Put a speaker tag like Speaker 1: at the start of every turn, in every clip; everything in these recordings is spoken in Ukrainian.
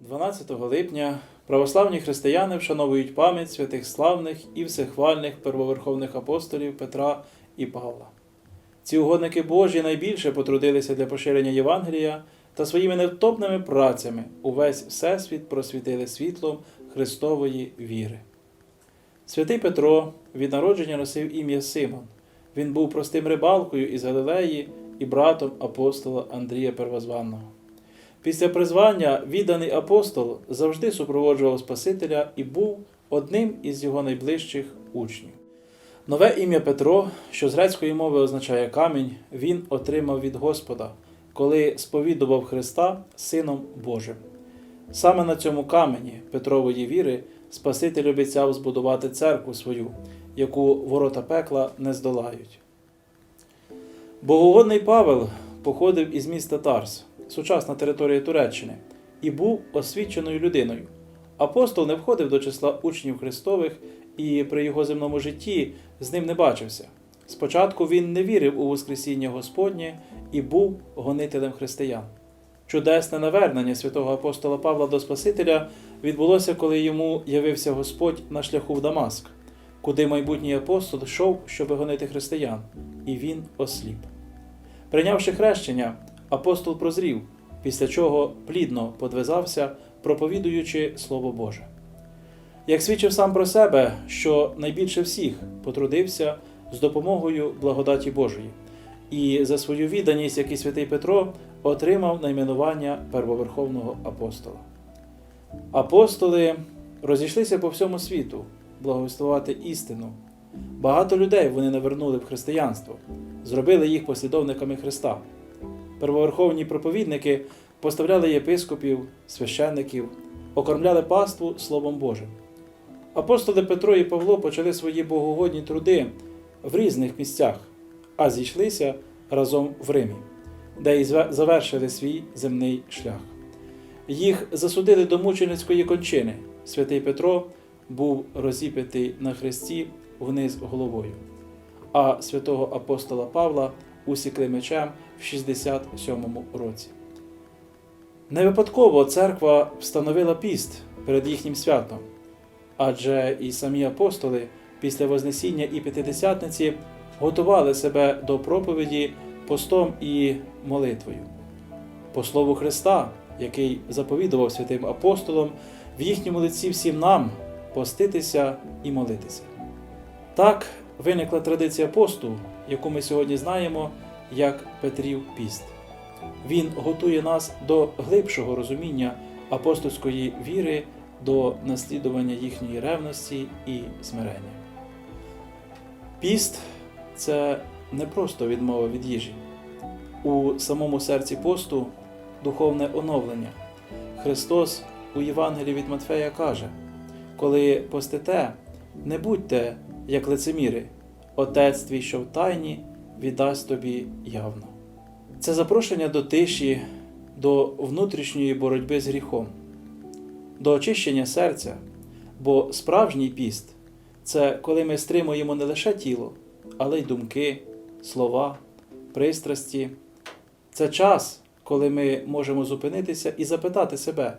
Speaker 1: 12 липня православні християни вшановують пам'ять святих славних і всехвальних первоверховних апостолів Петра і Павла. Ці угодники Божі найбільше потрудилися для поширення Євангелія та своїми невтопними працями увесь всесвіт просвітили світлом Христової віри. Святий Петро від народження носив ім'я Симон. Він був простим рибалкою із Галилеї і братом апостола Андрія Первозванного. Після призвання відданий апостол завжди супроводжував Спасителя і був одним із його найближчих учнів. Нове ім'я Петро, що з грецької мови означає камінь, він отримав від Господа, коли сповідував Христа Сином Божим. Саме на цьому камені Петрової віри Спаситель обіцяв збудувати церкву свою, яку ворота пекла не здолають. Богоугодний Павел походив із міста Тарс, сучасна територія Туреччини, і був освіченою людиною. Апостол не входив до числа учнів Христових і при його земному житті з ним не бачився. Спочатку він не вірив у Воскресіння Господнє і був гонителем християн. Чудесне навернення святого апостола Павла до Спасителя відбулося, коли йому явився Господь на шляху в Дамаск, куди майбутній апостол йшов, щоб гонити християн, і він осліп. Прийнявши хрещення, апостол прозрів, після чого плідно подвизався, проповідуючи Слово Боже. Як свідчив сам про себе, що найбільше всіх потрудився з допомогою благодаті Божої, і за свою відданість, як і святий Петро, отримав найменування первоверховного апостола. Апостоли розійшлися по всьому світу благовествувати істину. Багато людей вони навернули в християнство, зробили їх послідовниками Христа. Первоверховні проповідники поставляли єпископів, священників, окормляли паству Словом Божим. Апостоли Петро і Павло почали свої богогодні труди в різних місцях, а зійшлися разом в Римі, де і завершили свій земний шлях. Їх засудили до мученицької кончини. Святий Петро був розіп'ятий на хресті вниз головою, а святого апостола Павла усікли мечем в 67 році. Не випадково церква встановила піст перед їхнім святом, адже і самі апостоли після Вознесіння і П'ятидесятниці готували себе до проповіді постом і молитвою. По слову Христа, який заповідував святим апостолам, в їхньому лиці всім нам поститися і молитися. Так виникла традиція посту, яку ми сьогодні знаємо як Петрів піст. Він готує нас до глибшого розуміння апостольської віри, до наслідування їхньої ревності і смирення. Піст це не просто відмова від їжі. У самому серці посту духовне оновлення. Христос у Євангелії від Матфея каже: коли постите, не будьте як лицеміри, Отець твій, що в тайні, віддасть тобі явно. Це запрошення до тиші, до внутрішньої боротьби з гріхом, до очищення серця, бо справжній піст це коли ми стримуємо не лише тіло, але й думки, слова, пристрасті. Це час, коли ми можемо зупинитися і запитати себе,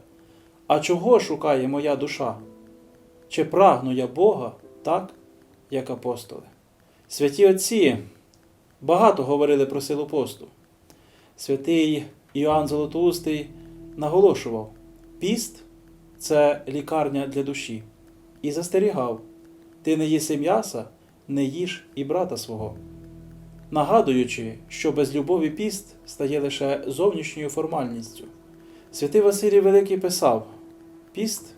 Speaker 1: а чого шукає моя душа? Чи прагну я Бога так, як апостоли? Святі Отці багато говорили про силу посту. Святий Іоанн Золотоустий наголошував, піст це лікарня для душі, і застерігав, ти не їси м'яса, не їж і брата свого. Нагадуючи, що без любові піст стає лише зовнішньою формальністю. Святий Василій Великий писав: піст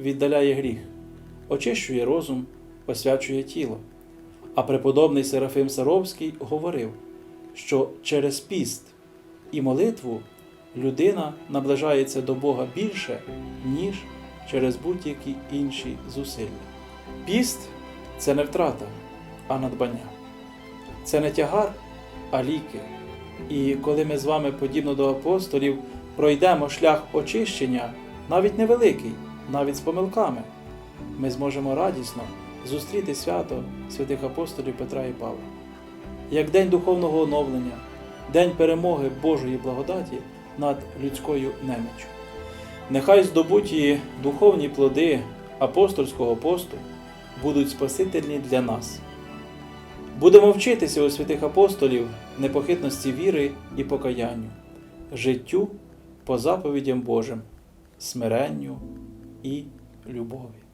Speaker 1: віддаляє гріх, очищує розум, освячує тіло. А преподобний Серафим Саровський говорив, що через піст і молитву людина наближається до Бога більше, ніж через будь-які інші зусилля. Піст це не втрата, а надбання. Це не тягар, а ліки. І коли ми з вами, подібно до апостолів, пройдемо шлях очищення, навіть невеликий, навіть з помилками, ми зможемо радісно зустріти свято святих апостолів Петра і Павла. Як день духовного оновлення, день перемоги Божої благодаті над людською неміччю. Нехай здобуті духовні плоди апостольського посту будуть спасительні для нас. Будемо вчитися у святих апостолів непохитності віри і покаянню, життю по заповідям Божим, смиренню і любові.